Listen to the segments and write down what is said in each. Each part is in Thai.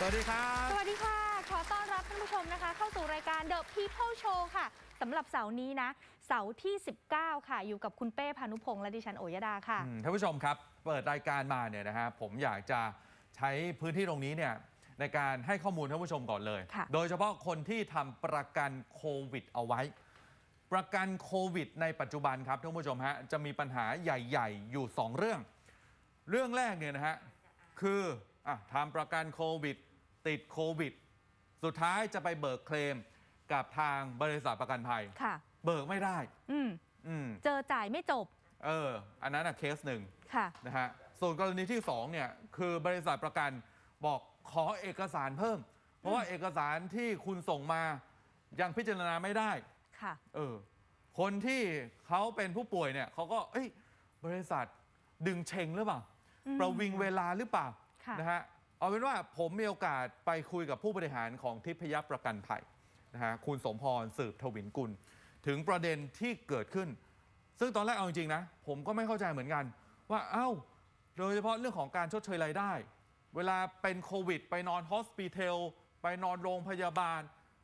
สวัสดีครับ สวัสดีค่ะ ขอต้อนรับท่านผู้ชมนะคะ เข้าสู่รายการ The People Show ค่ะสำหรับเสาร์นี้นะ เสาร์ที่ 19 ค่ะ อยู่กับคุณเป้พานุพงษ์และดิฉันโอยดาค่ะอืมท่านผู้ชมครับ เปิดรายการมาเนี่ยนะฮะผมอยากจะใช้พื้นที่ตรงนี้เนี่ยในการให้ข้อมูลท่านผู้ชมก่อนเลยค่ะโดยเฉพาะคนที่ทำประกันโควิดเอาไว้ ประกันโควิดในปัจจุบันครับท่านผู้ชมฮะจะมีปัญหาใหญ่ ๆ อยู่ 2 เรื่อง เรื่องแรกเนี่ยนะฮะคือ อะทำประกันโควิด ติดโควิด สุดท้ายจะไปเบิกเคลมกับทางบริษัทประกันภัย ค่ะ เบิกไม่ได้ อืมอืมเจอจ่ายไม่จบ เออ อันนั้นอะเคสหนึ่งค่ะ นะฮะ ส่วนกรณีที่2เนี่ยคือบริษัทประกันบอกขอเอกสารเพิ่ม เพราะว่าเอกสารที่คุณส่งมายังพิจารณาไม่ได้ ค่ะ เออ คนที่เขาเป็นผู้ป่วยเนี่ยเขาก็ เอ้ย บริษัทดึงเชงหรือเปล่าอืมประวิงเวลาหรือเปล่าค่ะ นะฮะเอาเป็นว่าผมมีโอกาสไปคุยกับผู้บริหารของทิพยประกันภัยนะฮะคุณสมพรสืบทวินกุล ถึงประเด็นที่เกิดขึ้น ซึ่งตอนแรกเอาจริงๆนะ ผมก็ไม่เข้าใจเหมือนกัน ว่าเอ้าโดยเฉพาะเรื่องของการชดเชยรายได้ เวลาเป็นโควิด ไปนอนฮอสปิทอลไปนอนโรงพยาบาล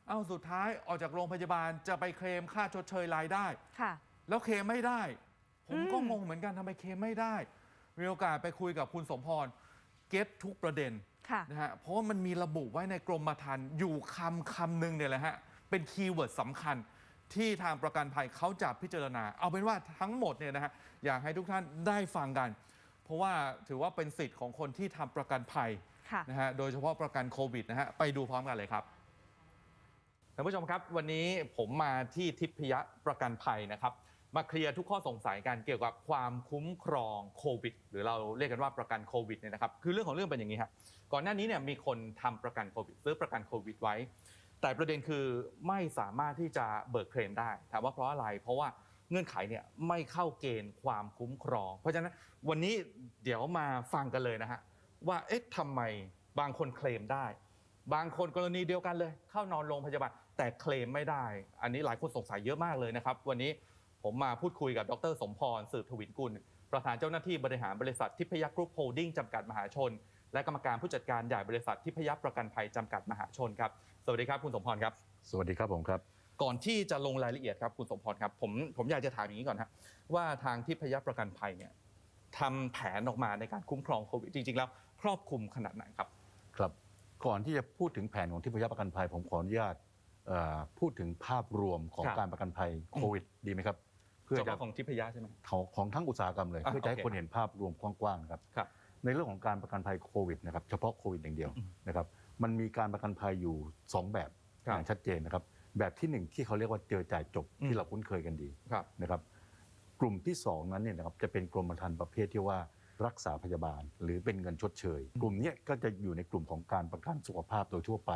เอ้าสุดท้ายออกจากโรงพยาบาลจะไปเคลมค่าชดเชยรายได้ค่ะ แล้วเคลมไม่ได้ ผมก็อืมงงเหมือนกันทำไมเคลมไม่ได้ มีโอกาสไปคุยกับคุณสมพร เก็ตทุกประเด็นค่ะนะฮะเพราะว่ามันมีระบุไว้ในกรมธรรม์อยู่คำคำหนึ่งเนี่ยแหละฮะเป็นคีย์เวิร์ดสำคัญที่ทางประกันภัยเขาจะพิจารณา เอาเป็นว่าทั้งหมดเนี่ยนะฮะอยากให้ทุกท่านได้ฟังกัน เพราะว่าถือว่าเป็นสิทธิ์ของคนที่ทำประกันภัยค่ะนะฮะโดยเฉพาะประกันโควิดนะฮะไปดูพร้อมกันเลยครับท่านผู้ชมครับ วันนี้ผมมาที่ทิพยประกันภัยนะครับ มาเคลียร์ทุกข้อสงสัยกันเกี่ยวกับความคุ้มครองโควิด หรือเราเรียกกันว่าประกันโควิดเนี่ยนะครับคือเรื่องของเรื่องเป็นอย่างนี้ครับก่อนหน้านี้เนี่ยมีคนทำประกันโควิดซื้อประกันโควิดไว้ แต่ประเด็นคือไม่สามารถที่จะเบิกเคลมได้ถามว่าเพราะอะไร เพราะว่าเงื่อนไขเนี่ยไม่เข้าเกณฑ์ความคุ้มครอง เพราะฉะนั้นวันนี้เดี๋ยวมาฟังกันเลยนะฮะว่าเอ๊ะทำไมบางคนเคลมได้ บางคนกรณีเดียวกันเลย เข้านอนโรงพยาบาลแต่เคลมไม่ได้ อันนี้หลายคนสงสัยเยอะมากเลยนะครับ วันนี้ ผมมาพูดคุยกับดร สมพรสืบทวินกุล ประธานเจ้าหน้าที่บริหารบริษัททิพยกรุ๊ปโฮลดิ้งจำกัดมหาชน และกรรมการผู้จัดการใหญ่บริษัททิพยประกันภัยจำกัดมหาชนครับ สวัสดีครับคุณสมพรครับ สวัสดีครับผมครับ ก่อนที่จะลงรายละเอียดครับคุณสมพรครับ ผมผมอยากจะถามอย่างนี้ก่อนฮะว่าทางทิพยประกันภัยเนี่ยทำแผนออกมาในการคุ้มครองโควิดจริง ๆ แล้ว ครอบคลุมขนาดไหนครับ ครับ ก่อนที่จะพูดถึงแผนของทิพยประกันภัย ผมขออนุญาตเอ่อพูดถึงภาพรวมของครับการประกันภัยโควิด ดีไหมครับ เพื่อเฉจะพาะของทิพยใช่ไหมของของทั้งอุตสาหกรรมเลย อะเพื่อจะให้โอเคคนเห็นภาพรวมกว้างๆครับ ครับในเรื่องของการประกันภัยโควิดนะครับเฉพาะโควิดอย่างเดียวอืมนะครับมันมีการประกันภัยอยู่ 2 แบบครับอย่างชัดเจนนะครับแบบที่หนึ่งที่เขาเรียกว่าเจอจ่ายจบอืม ที่เราคุ้นเคยกันดี ครับ นะครับกลุ่มที่ 2 นั้นเนี่ยนะครับจะเป็นกรมธรรม์ประเภทที่ว่า รักษาพยาบาล หรือเป็นเงินชดเชย กลุ่มเนี้ยก็จะอยู่ในกลุ่มของการประกันสุขภาพโดยทั่วไป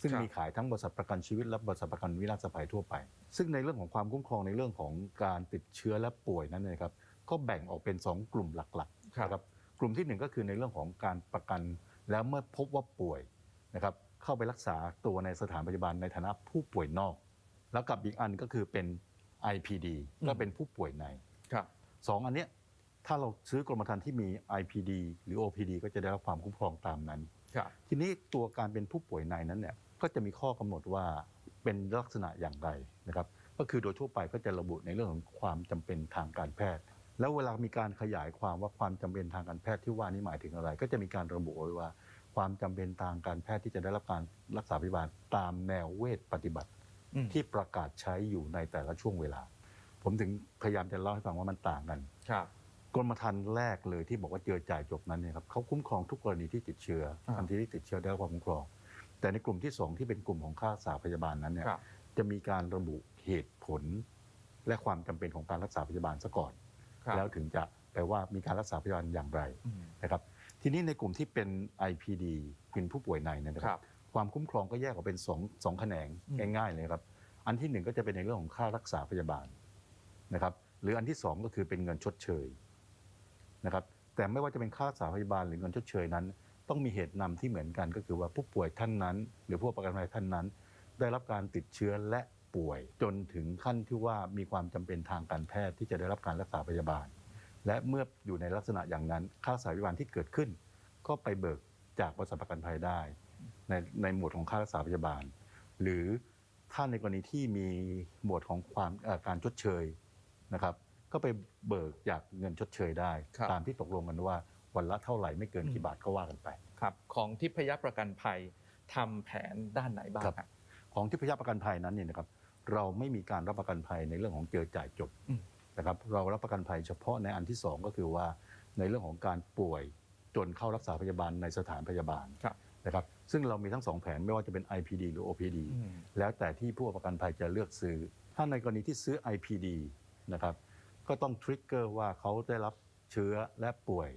ซึ่งครับมีขายทั้งบริษัทประกันชีวิตและบริษัทประกันวินาศภัยทั่วไป ซึ่งในเรื่องของความคุ้มครองในเรื่องของการติดเชื้อและป่วยนั้นเนยนะครับก็แบ่งออกเป็น 2 กลุ่มหลักๆครับนะครับกลุ่มที่หนึ่งก็คือในเรื่องของการประกัน แล้วเมื่อพบว่าป่วยนะครับเข้าไปรักษาตัวในสถานพยาบาลในฐานะผู้ป่วยนอก แล้วกับอีกอันก็คือเป็น IPD อืมก็เป็นผู้ป่วยในครับสองอันเนี้ย ถ้าเราซื้อกรมธรรม์ที่มี IPD หรือ OPD ก็จะได้รับความคุ้มครองตามนั้น ครับทีนี้ตัวการเป็นผู้ป่วยในนั้นเนี่ยก็จะมีข้อกำหนดว่าเป็นลักษณะอย่างไรนะครับ ก็คือโดยทั่วไปก็จะระบุในเรื่องของความจำเป็นทางการแพทย์ แล้วเวลามีการขยายความว่าความจำเป็นทางการแพทย์ที่ว่านี้หมายถึงอะไร ก็จะมีการระบุไว้ว่า ความจำเป็นทางการแพทย์ที่จะได้รับการรักษาพยาบาลตามแนวเวชปฏิบัติ อืมที่ประกาศใช้อยู่ในแต่ละช่วงเวลา ผมถึงพยายามจะเล่าให้ฟังว่ามันต่างกัน ครับ กรมธรรม์แรกเลยที่บอกว่าเจอจ่ายจบนั้นเนี่ยครับเขาคุ้มครองทุกกรณีที่ติดเชื้ออ่า ทันทีที่ติดเชื้อได้รับความคุ้มครอง แต่ในกลุ่มที่สองที่เป็นกลุ่มของค่ารักษาพยาบาลนั้นเนี่ย ครับ จะมีการระบุเหตุผล และความจำเป็นของการรักษาพยาบาลซะก่อน ครับแล้วถึงจะแปลว่ามีการรักษาพยาบาลอย่างไรอืม นะครับทีนี้ในกลุ่มที่เป็น IPD เป็นผู้ป่วยในเนยนะคครัรับ บ ความคุ้มครองก็แยกออกเป็นสองสองแขนงอืม ง่ายๆเลยครับ อันที่หนึ่งก็จะเป็นในเรื่องของค่ารักษาพยาบาลนะครับหรืออันที่สองก็คือเป็นเงินชดเชย นะครับแต่ไม่ว่าจะเป็นค่ารักษาพยาบาลหรือเงินชดเชยนั้น ต้องมีเหตุนำที่เหมือนกันก็คือว่าผู้ป่วยท่านนั้น หรือผู้ประกันภัยท่านนั้น ได้รับการติดเชื้อและป่วย จนถึงขั้นที่ว่ามีความจำเป็นทางการแพทย์ที่จะได้รับการรักษาพยาบาล และเมื่ออยู่ในลักษณะอย่างนั้น ค่ารักษาพยาบาลที่เกิดขึ้น ก็ไปเบิกจากบริษัทประกันภัยได้ ในในหมวดของค่ารักษาพยาบาล หรือถ้าในกรณีที่มีหมวดของความการชดเชยนะครับ ก็ไปเบิกจากเงินชดเชยได้ ครับ ตามที่ตกลงกันว่าวันละเท่าไหร่ไม่เกินอืกี่มบาทก็ว่ากันไป ครับของทิพยประกันภัยทำแผนด้านไหนบ้างครับ ฮะ ของที่พยาประกันภัยนั้นเนี่ยนะครับเราไม่มีการรับประกันภัยในเรื่องของเจอจ่ายจบอืม นะครับเรารับประกันภัยเฉพาะในอันที่สองก็คือว่าในเรื่องของการป่วยจนเข้ารักษาพยาบาลในสถานพยาบาลครับ นะครับซึ่งเรามีทั้งสองแผนไม่ว่าจะเป็น IPD หรือ OPD อืมแล้วแต่ที่ผู้ประกันภัยจะเลือกซื้อ ถ้าในกรณีที่ซื้อ IPD นะครับ ก็ต้องทริกเกอร์ว่าเขาได้รับเชื้อและป่วย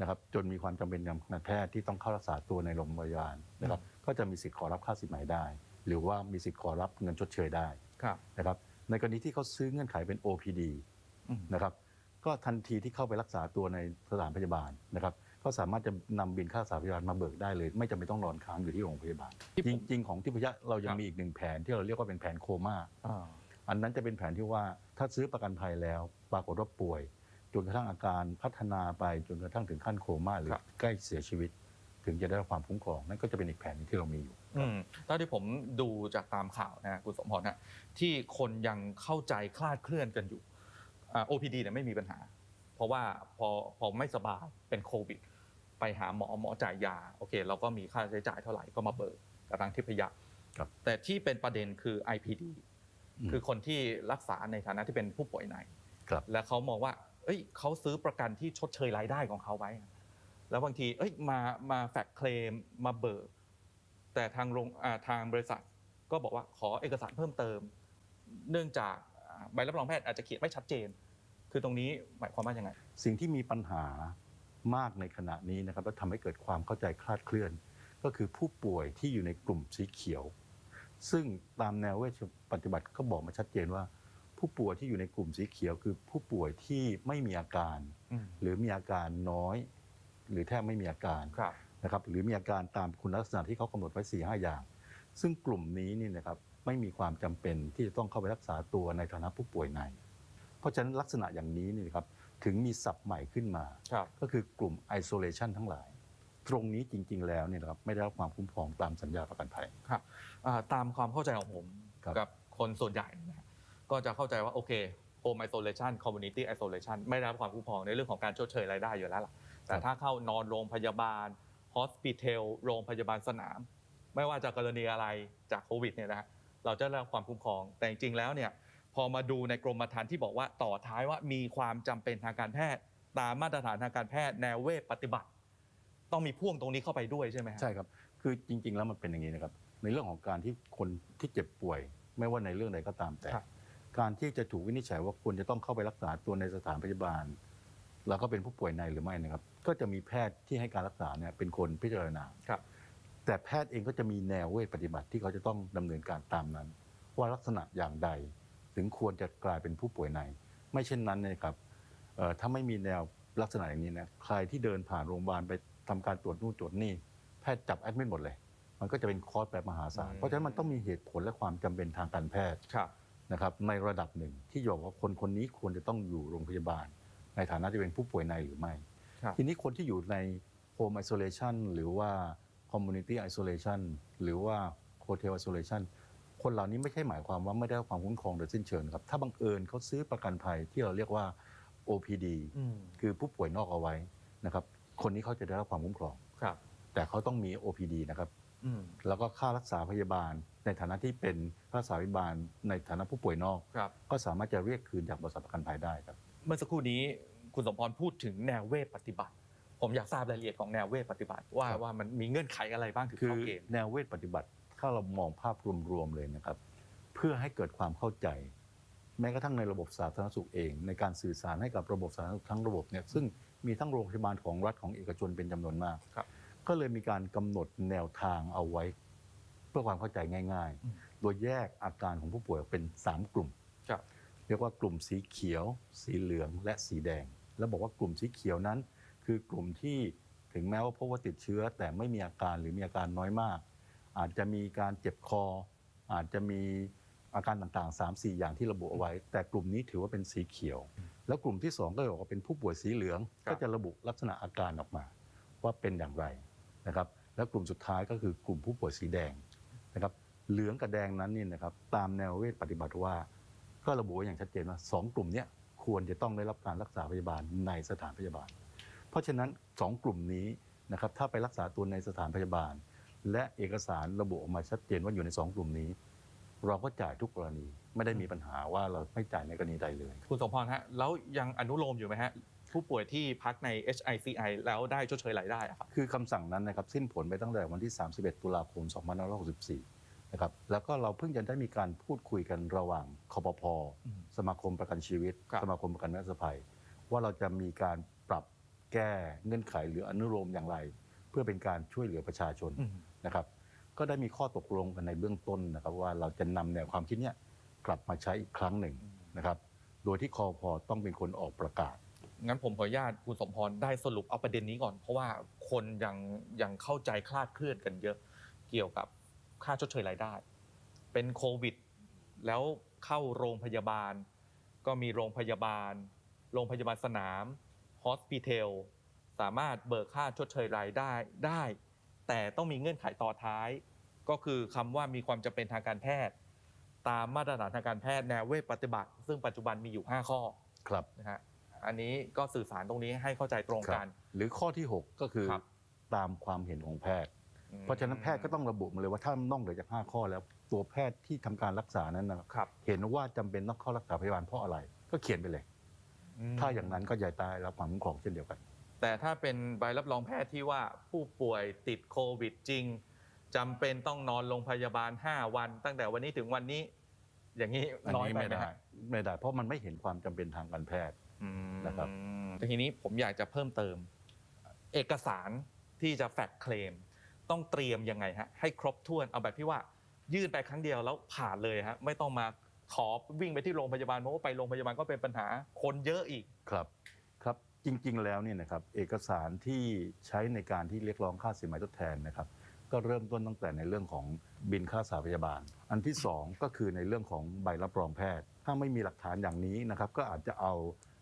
นะครับจนมีความจำเป็นทางการแพทย์ที่ต้องเข้ารักษาตัวในโรงพยาบาลนะครับก็จะมีสิทธิ์ขอรับค่าสินไหมได้ หรือว่ามีสิทธิ์ขอรับเงินชดเชยได้ครับนะครับในกรณีที่เขาซื้อเงื่อนไขเป็น OPD อืมนะครับก็ทันทีที่เข้าไปรักษาตัวในสถานพยาบาลนะครับก็สามารถจะนำบินค่ารักษาพยาบาลมาเบิกได้เลย ไม่จำเป็นต้องนอนค้างอยู่ที่โรงพยาบาลที่ผมจริง ๆ ของที่พยะเรายัคงรับมีอีกหนึ่งแผนที่เราเรียกว่าเป็นแผนโคม่า อ่าอันนั้นจะเป็นแผนที่ว่าถ้าซื้อประกันภัยแล้ว ปรากฏว่าป่วย จนกระทั่งอาการพัฒนาไปจนกระทั่งถึงขั้นโคม่าหรือใกล้เสียชีวิต ถึงจะได้รับความคุ้มครองนั่นก็จะเป็นอีกแผนหนึ่งที่เรามีอยู่อืมเท่าที่ผมดูจากตามข่าวนะคุณสมพรนะที่คนยังเข้าใจคลาดเคลื่อนกันอยู่อ่า OPD เนี่ยไม่มีปัญหา เพราะว่าพอพอไม่สบายเป็นโควิด ไปหาหมอหมอจ่ายยาโอเค เราก็มีค่าใช้จ่ายเท่าไหร่ก็มาเบิกกับทางทิพยะครับแต่ที่เป็นประเด็นคือ IPD อืม คือคนที่รักษาในฐานะที่เป็นผู้ป่วยในครับและเขามองว่าเอ้ยเขาซื้อประกันที่ชดเชยรายได้ของเขาไว้ แล้วบางทีเอ้ยมามาแฟกเคลมมาเบิก แต่ทางโรงอ่าทางบริษัทก็บอกว่าขอเอกสารเพิ่มเติม เนื่องจากอ่าใบรับรองแพทย์อาจจะเขียนไม่ชัดเจน คือตรงนี้หมายความว่ายังไง สิ่งที่มีปัญหามากในขณะนี้นะครับและทำให้เกิดความเข้าใจคลาดเคลื่อน ก็คือผู้ป่วยที่อยู่ในกลุ่มสีเขียว ซึ่งตามแนวเวชปฏิบัติก็บอกมาชัดเจนว่า ผู้ป่วยที่อยู่ในกลุ่มสีเขียวคือผู้ป่วยที่ไม่มีอาการอืมหรือมีอาการน้อย หรือแทบไม่มีอาการครับนะครับหรือมีอาการตามคุณลักษณะที่เขากำหนดไว้4ีหอย่าง ซึ่งกลุ่มนี้นี่นะครับไม่มีความจำเป็นที่จะต้องเข้าไปรักษาตัวในฐานะผู้ป่วยใน เพราะฉะนั้นลักษณะอย่างนี้นี่นะครับถึงมีศัพท์ใหม่ขึ้นมาครับก็คือกลุ่ม isolation ทั้งหลาย ตรงนี้จริง ๆ แล้วเนี่ยนะครับไม่ได้รับความคุ้มครองตามสัญญาประกันภัย ครับอ่าตามความเข้าใจของผมครับกับคนส่วนใหญ่นะฮะก็จะเข้าใจว่าโอเค home isolation community isolation ไม่ได้รับความคุ้มครองในเรื่องของการชดเชยรายได้อยู่แล้วล่ะแต่ถ้าเข้านอนโรงพยาบาล hospital โรงพยาบาลสนาม ไม่ว่าจะกรณีอะไรจากโควิดเนี่ยนะฮะเราจะได้รับความคุ้มครอง แต่จริงๆแล้วเนี่ยพอมาดูในกรมธรรม์ที่บอกว่าต่อท้ายว่ามีความจำเป็นทางการแพทย์ ตามมาตรฐานทางการแพทย์แนวเวชปฏิบัติ ต้องมีพ่วงตรงนี้เข้าไปด้วยใช่ไหมฮะ ใช่ครับ คือจริง ๆ แล้วมันเป็นอย่างนี้นะครับ ในเรื่องของการที่คนที่เจ็บป่วย ไม่ว่าในเรื่องใดก็ตามแต่ ครับ การที่จะถูกวินิจฉัยว่าควรจะต้องเข้าไปรักษาตัวในสถานพยาบาล แล้วก็เป็นผู้ป่วยในหรือไม่นะครับ ก็จะมีแพทย์ที่ให้การรักษาเนี่ยเป็นคนพิจารณา ครับ แต่แพทย์เองก็จะมีแนวเวชปฏิบัติที่เขาจะต้องดำเนินการตามนั้น ว่าลักษณะอย่างใด ถึงควรจะกลายเป็นผู้ป่วยใน ไม่เช่นนั้นเนยครับเอ่อถ้าไม่มีแนวลักษณะอย่างนี้นะใครที่เดินผ่านโรงพยาบาลไป ทำการตรวจนู่นตรวจนี่แพทย์จับแอดมิดหมดเลย มันก็จะเป็นคอร์สแบบมหาศาลอืมเพราะฉะนั้นมันต้องมีเหตุผลและความจำเป็นทางการแพทย์ครับนะครับในระดับหนึ่งที่บอกว่าคนคนนี้ควรจะต้องอยู่โรงพยาบาล ในฐานะที่เป็นผู้ป่วยในหรือไม่ครับทีนี้คนที่อยู่ใน home isolation หรือว่า community isolation หรือว่า hotel isolation คนเหล่านี้ไม่ใช่หมายความว่าไม่ได้รับความคุ้มครองโดยสิ้นเชิงครับ ถ้าบังเอิญเขาซื้อประกันภัยที่เราเรียกว่า OPD อืมคือผู้ป่วยนอกเอาไว้นะครับ คนนี้เขาจะได้รับความคุ้มครอง ครับ แต่เขาต้องมี OPD นะครับ อืมแล้วก็ค่ารักษาพยาบาล ในฐานะที่เป็นค่ารักษาพยาบาล ในฐานะผู้ป่วยนอก ครับ ก็สามารถจะเรียกคืนจากบริษัทประกันภัยได้ครับ เมื่อสักครู่นี้คุณสมพรพูดถึงแนวเวทปฏิบัติ ผมอยากทราบรายละเอียดของแนวเวทปฏิบัติ ว่าครับ ว่ามันมีเงื่อนไขอะไรบ้างถึงคือเข้าเกณฑ์แนวเวทปฏิบัติ ถ้าเรามองภาพรวมๆเลยนะครับ เพื่อให้เกิดความเข้าใจ แม้กระทั่งในระบบสาธารณสุขเอง ในการสื่อสารให้กับระบบสาธารณสุขทั้งระบบเนี่ยซึ่งมีทั้งโรงพยาบาลของรัฐของเอกชนเป็นจำนวนมากครับก็เลยมีการกำหนดแนวทางเอาไว้ เพื่อความเข้าใจง่ายอืมๆโดยแยกอาการของผู้ป่วยออกเป็น 3 กลุ่มครับเรียกว่ากลุ่มสีเขียว สีเหลืองและสีแดง แล้วบอกว่ากลุ่มสีเขียวนั้น คือกลุ่มที่ถึงแม้ว่าพบว่าติดเชื้อ แต่ไม่มีอาการหรือมีอาการน้อยมาก อาจจะมีการเจ็บคอ อาจจะมี อาการต่างๆ 3 4 อย่างที่ระบุเอาไว้ แต่กลุ่มนี้ถือว่าเป็นสีเขียว แล้วกลุ่มที่ 2 ก็บอกว่าเป็นผู้ป่วยสีเหลืองครับก็จะระบุลักษณะอาการออกมา ว่าเป็นอย่างไรนะครับ และกลุ่มสุดท้ายก็คือกลุ่มผู้ป่วยสีแดงนะครับ เหลืองกับแดงนั้นนี่นะครับตามแนวเวชปฏิบัติว่า ก็ระบุไว้อย่างชัดเจนว่าสองกลุ่มเนี้ยควรจะต้องได้รับการรักษาพยาบาลในสถานพยาบาล เพราะฉะนั้นสองกลุ่มนี้นะครับถ้าไปรักษาตัวในสถานพยาบาล และเอกสารระบุออกมาชัดเจนว่าอยู่ในสองกลุ่มนี้ เราก็จ่ายทุกกรณีไม่ได้มีปัญหาว่าเราไม่จ่ายในกรณีใดเลยคุณสมพรฮะแล้วยังอนุโลมอยู่ไหมฮะผู้ป่วยที่พักใน HICI แล้วได้ชดเชยรายได้อะครับคือคำสั่งนั้นนะครับสิ้นผลไปตั้งแต่วันที่ 31 ตุลาคม 2564 นะครับแล้วก็เราเพิ่งจะได้มีการพูดคุยกันระหว่างคอปพอืมสมาคมประกันชีวิตครับสมาคมประกันวินาศภัย ว่าเราจะมีการปรับแก้เงื่อนไขหรืออนุโลมอย่างไร เพื่อเป็นการช่วยเหลือประชาชนอืมนะครับ ก็ได้มีข้อตกลงกันในเบื้องต้นนะครับ ว่าเราจะนำแนวความคิดเนี้ยกลับมาใช้อีกครั้งหนึ่งนะครับ โดยที่คอพอต้องเป็นคนออกประกาศ งั้นผมขออนุญาตคุณสมพรได้สรุปเอาประเด็นนี้ก่อน เพราะว่าคนยังยังเข้าใจคลาดเคลื่อนกันเยอะเกี่ยวกับค่าชดเชยรายได้ เป็นโควิด แล้วเข้าโรงพยาบาล ก็มีโรงพยาบาล โรงพยาบาลสนามฮอสพิทอลสามารถเบิกค่าชดเชยรายได้ได้ แต่ต้องมีเงื่อนไขต่อท้าย ก็คือคำว่ามีความจำเป็นทางการแพทย์ ตามมาตรฐานทางการแพทย์แนวเวชปฏิบัติ ซึ่งปัจจุบันมีอยู่ 5 ข้อครับนะฮะอันนี้ก็สื่อสารตรงนี้ให้เข้าใจตรงครับกัน หรือข้อที่ 6 ก็คือครับ ตามความเห็นของแพทย์ อืมเพราะฉะนั้นแพทย์ก็ต้องระบุมาเลยว่าถ้านอกเหนือจาก 5 ข้อแล้วตัวแพทย์ที่ทำการรักษานั้นนะครับครับเห็นว่าจำเป็นต้องเข้ารักษาพยาบาลเพราะอะไร ก็เขียนไปเลย ม ถ้าอย่างนั้นก็อย่าตายรับความคุ้มครองเช่นเดียวกัน แต่ถ้าเป็นใบรับรองแพทย์ที่ว่าผู้ป่วยติดโควิดจริง จำเป็นต้องนอนโรงพยาบาล 5 วัน ตั้งแต่วันนี้ถึงวันนี้ อย่างนี้อันน้อยนี้ไปไม่ไหมได้ฮะไม่ได้ เพราะมันไม่เห็นความจำเป็นทางการแพทย์ อืมนะครับ แต่ทีนี้ผมอยากจะเพิ่มเติม เอกสารที่จะแฟกเคลมต้องเตรียมยังไงฮะให้ครบถ้วนเอาแบบที่ว่า ยื่นไปครั้งเดียวแล้วผ่านเลยฮะไม่ต้องมาขอวิ่งไปที่โรงพยาบาลเพราะว่าไปโรงพยาบาลก็เป็นปัญหาคนเยอะอีก ครับครับจริงๆแล้วเนี่ยนะครับเอกสารที่ใช้ในการที่เรียกร้องค่าสินไหมทดแทนนะครับ ก็เริ่มต้นตั้งแต่ในเรื่องของบินค่ารักษาพยาบาล อันที่สองก็คือในเรื่องของใบรับรองแพทย์ ถ้าไม่มีหลักฐานอย่างนี้นะครับก็อาจจะเอา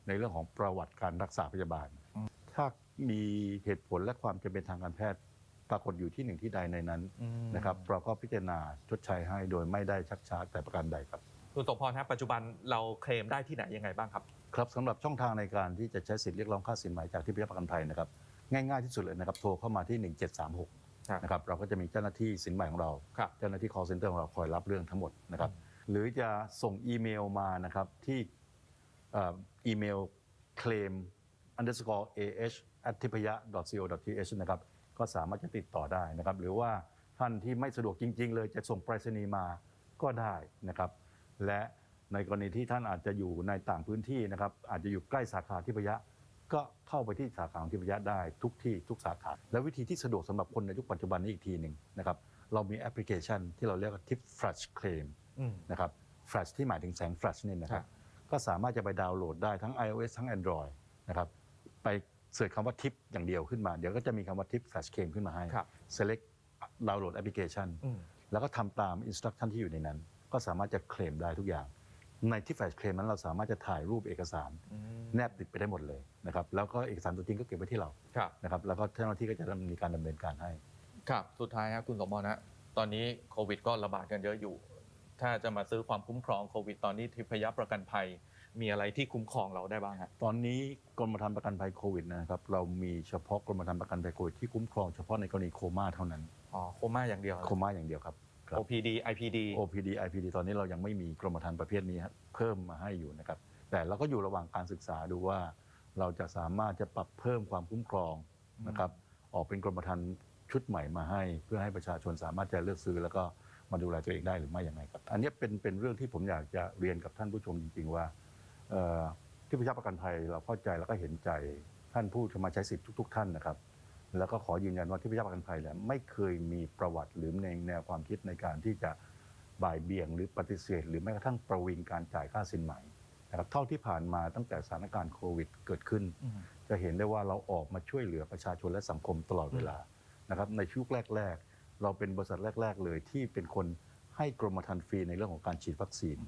ในเรื่องของประวัติการรักษาพยาบาลอืมถ้ามีเหตุผลและความจำเป็นทางการแพทย์ปรากฏอยู่ที่หนึ่งที่ใดในนั้นนะครับเราก็พิจารณาชดใช้ให้โดยไม่ได้ชักช้าแต่ประการใดครับคุณสมพรครับปัจจุบันเราเคลมได้ที่ไหนยังไงบ้างครับ ครับสำหรับช่องทางในการที่จะใช้สิทธิเรียกร้องค่าสินไหมจากที่พิพากษาประกันภัยนะครับง่ายๆที่สุดเลยนะครับโทรเข้ามาที่ 1736 ครับนะครับเราก็จะมีเจ้าหน้าที่สินไหมของเรา ครับเจ้าหน้าที่ call center ของเราคอยรับเรื่องทั้งหมดนะครับหรือจะส่งอีเมลมานะครับที่เอ่ออีเมล claim underscore ah at tipaya co th นะครับก็สามารถจะติดต่อได้นะครับ หรือว่าท่านที่ไม่สะดวกจริง ๆ เลยจะส่งไปรษณีย์มาก็ได้นะครับ และในกรณีที่ท่านอาจจะอยู่ในต่างพื้นที่นะครับ อาจจะอยู่ใกล้สาขาทิพยะ ก็เข้าไปที่สาขาของทิพยะได้ทุกที่ทุกสาขา และวิธีที่สะดวกสำหรับคนในยุคปัจจุบันนี้อีกทีหนึ่งนะครับเรามีแอปพลิเคชันที่เราเรียกว่า Tip Flash Claim อืมนะครับ Flash ที่หมายถึงแสง Flash นี่นะครัครับบก็สามารถจะไปดาวน์โหลดได้ทั้ง iOS ทั้ง Android นะครับไปเสิร์ชคำว่า Tip อย่างเดียวขึ้นมา เดี๋ยวก็จะมีคำว่า Tip Flash Claim ขึ้นมาให้ครับ select ดาวน์โหลดแอปพลิเคชันอืมแล้วก็ทำตามอินสตรั t ชั่นที่อยู่ในนั้น ก็สามารถจะเคลมได้ทุกอย่าง ในที่แฟลชเคลมนั้นเราสามารถจะถ่ายรูปเอกสารอืมแนบติดไปได้หมดเลยนะครับแล้วก็เอกสารตัวจริงก็เก็บไว้ที่เราครับนะครับแล้วก็เจ้าหน้าที่ก็จะมีการดำเนินการให้ ครับ สุดท้ายครับคุณสมพรนะตอนนี้โควิดก็ระบาดกันเยอะอยู่ ถ้าจะมาซื้อความคุ้มครองโควิด ตอนนี้ทิพยประกันภัยมีอะไรที่คุ้มครองเราได้บ้างฮะตอนนี้กรมธรรม์ประกันภัยโควิดนะครับเรามีเฉพาะกรมธรรม์ประกันภัยโควิดที่คุ้มครองเฉพาะในกรณีโคม่าเท่านั้นอ๋อโคม่าอย่างเดียวโคม่าอย่างเดียวครับ ครับ OPD IPD OPD IPD ตอนนี้เรายังไม่มีกรมธรรม์ประเภทนี้ครับเพิ่มมาให้อยู่นะครับ แต่เราก็อยู่ระหว่างการศึกษาดูว่า เราจะสามารถจะปรับเพิ่มความคุ้มครองนะครับออกเป็นกรมธรรม์ชุดใหม่มาให้ เพื่อให้ประชาชนสามารถจะเลือกซื้อ แล้วก็มาดูแลตัวเองได้หรือไม่อย่างไรครับ อันนี้เป็นเป็นเรื่องที่ผมอยากจะเรียนกับท่านผู้ชมจริง ๆ ว่าเอ่อที่พิทักษ์ประกันภัยเราเข้าใจแล้วก็เห็นใจท่านผู้ที่มาใช้สิทธิ์ทุก ๆ ท่านนะครับ แล้วก็ขอยืนยันว่าที่พิทักษ์ประกันภัยเนี่ยไม่เคยมีประวัติหรือในแนวความคิดในการที่จะบ่ายเบี่ยงหรือปฏิเสธ หรือแม้กระทั่งประวิงการจ่ายค่าสินไหมนะครับเท่าที่ผ่านมาตั้งแต่สถานการณ์โควิดเกิดขึ้นอืมจะเห็นได้ว่าเราออกมาช่วยเหลือประชาชนและสังคมตลอดเวลานะครับในช่วงแรก ๆ เราเป็นบริษัทแรก ๆ เลยที่เป็นคนให้กรมธรรม์ฟรีในเรื่องของการฉีดวัคซีน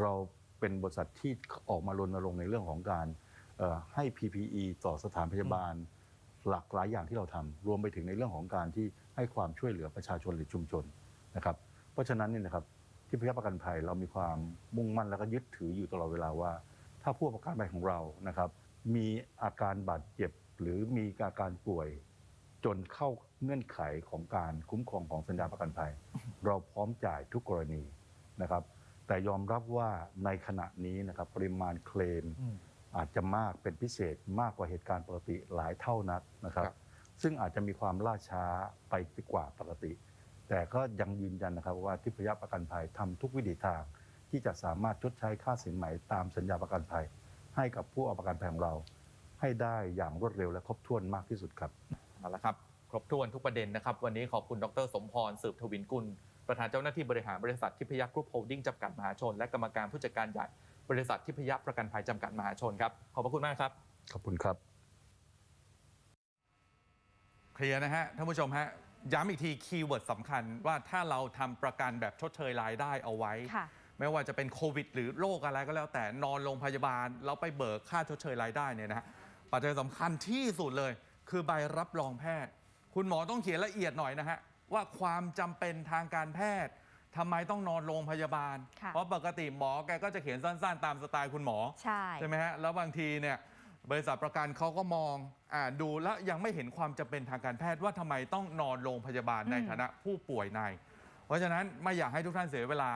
เราเป็นบริษัทที่ออกมารณรงค์ในเรื่องของการเอ่อให้ PPE ต่อสถานพยาบาล หลากหลายอย่างที่เราทำรวมไปถึงในเรื่องของการที่ให้ความช่วยเหลือประชาชนหรือชุมชนนะครับเพราะฉะนั้นเนี่ยนะครับที่พยาประกันภัยเรามีความมุ่งมั่นแล้วก็ยึดถืออยู่ตลอดเวลาว่า ถ้าผู้ประกันภัยของเรานะครับ มีอาการบาดเจ็บหรือมีอาการป่วย จนเข้าเงื่อนไขของการคุ้มครองของสัญญาประกันภัย เราพร้อมจ่ายทุกกรณีนะครับ แต่ยอมรับว่าในขณะนี้นะครับปริมาณเคลม อืมอาจจะมากเป็นพิเศษมากกว่าเหตุการณ์ปกติหลายเท่านักนะครับครับ ซึ่งอาจจะมีความล่าช้าไปกว่าปกติ แต่ก็ยังยืนยันนะครับว่าทิพยประกันภัยทำทุกวิถีทาง ที่จะสามารถชดใช้ค่าสินไหมตามสัญญาประกันภัย ให้กับผู้เอาประกันภัยของเรา ให้ได้อย่างรวดเร็วและครบถ้วนมากที่สุดครับเอาละครับครบถ้วนทุกประเด็นนะครับวันนี้ขอบคุณดร สมพรสืบทวินกุลประธานเจ้าหน้าที่บริหารบริษัททิพยกรุ๊ปโฮลดิ้งจำกัดมหาชน และกรรมการผู้จัดการใหญ่ บริษัททิพยประกันภัยจำกัดมหาชนครับ ขอบพระคุณมากครับ ขอบคุณครับ เคลียร์นะฮะท่านผู้ชมฮะย้ำอีกทีคีย์เวิร์ดสำคัญว่าถ้าเราทำประกันแบบชดเชยรายได้เอาไว้ ค่ะไม่ว่าจะเป็นโควิด หรือโรคอะไรก็แล้วแต่นอนโรงพยาบาล แล้วไปเบิกค่าชดเชยรายได้เนี่ยนะฮะปัจจัยสำคัญที่สุดเลย คือใบรับรองแพทย์ คุณหมอต้องเขียนละเอียดหน่อยนะฮะว่าความจำเป็นทางการแพทย์ ทำไมต้องนอนโรงพยาบาล ค่ะ เพราะปกติหมอแกก็จะเขียนสั้น ๆ ตามสไตล์คุณหมอ ใช่ ใช่ไหมฮะ แล้วบางทีเนี่ยบริษัทประกันเขาก็มองอ่านดูแล้วยังไม่เห็นความจำเป็นทางการแพทย์ว่าทำไมต้องนอนโรงพยาบาลในฐานะผู้ป่วยใน เพราะฉะนั้นไม่อยากให้ทุกท่านเสียเวลา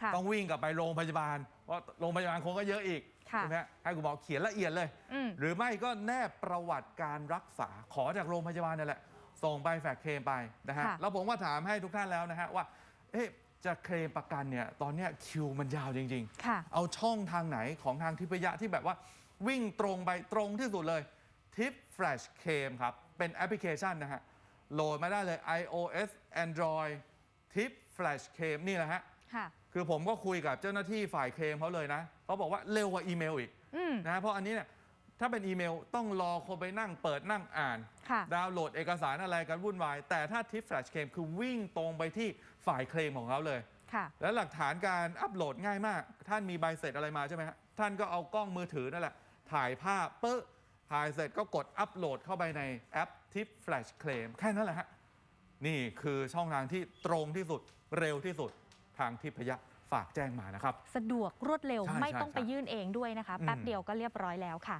ค่ะ ต้องวิ่งกลับไปโรงพยาบาลเพราะโรงพยาบาลคงก็เยอะอีกค่ะ ใช่ไหมฮะให้คุณหมอเขียนละเอียดเลย อืม หรือไม่ก็แนบประวัติการรักษาขอจากโรงพยาบาลนั่นแหละ ส่งไปแฟกซ์เคลมไปนะฮะค่ะ แล้วผมก็ถามให้ทุกท่านแล้วนะฮะว่าเอ๊ะ จะเคลมประกันเนี่ยตอนเนี้ยคิวมันยาวจริงๆค่ะเอาช่องทางไหนของทางทิพยะที่แบบว่าวิ่งตรงไปตรงที่สุดเลยทิป Flash c a m ครับ เป็นแอปพลิเคชันนะฮะ โหลดมาได้เลย iOS Android ทิป Flash c a m นี่แหละฮะ ค่ะ คือผมก็คุยกับเจ้าหน้าที่ฝ่ายเคลมเขาเลยนะเขาบอกว่าเร็วกว่าอีเมลอีกอืม นะเพราะอันนี้เนี่ย ถ้าเป็นอีเมลต้องรอคนไปนั่งเปิดนั่งอ่าน ค่ะ ดาวน์โหลดเอกสารอะไรกันวุ่นวาย แต่ถ้าทิป Flash c a m คือวิ่งตรงไปที่ฝ่ายเคลมของเขาเลย ค่ะ แล้วหลักฐานการอัปโหลดง่ายมาก ท่านมีใบเสร็จอะไรมาใช่ไหมฮะท่านก็เอากล้องมือถือนั่นแหละ ถ่ายภาพปึ๊ะถ่ายเสร็จก็กดอัปโหลดเข้าไปในแอป Tip Flash Claim แค่นั้นแหละฮะนี่คือช่องทางที่ตรงที่สุดเร็วที่สุดทางทิพยะ ฝากแจ้งมานะครับ สะดวกรวดเร็วใช่ไม่ใช่ต้องไปใช่ ยื่นเองด้วยนะคะอืมแป๊บเดียวก็เรียบร้อยแล้วค่ะ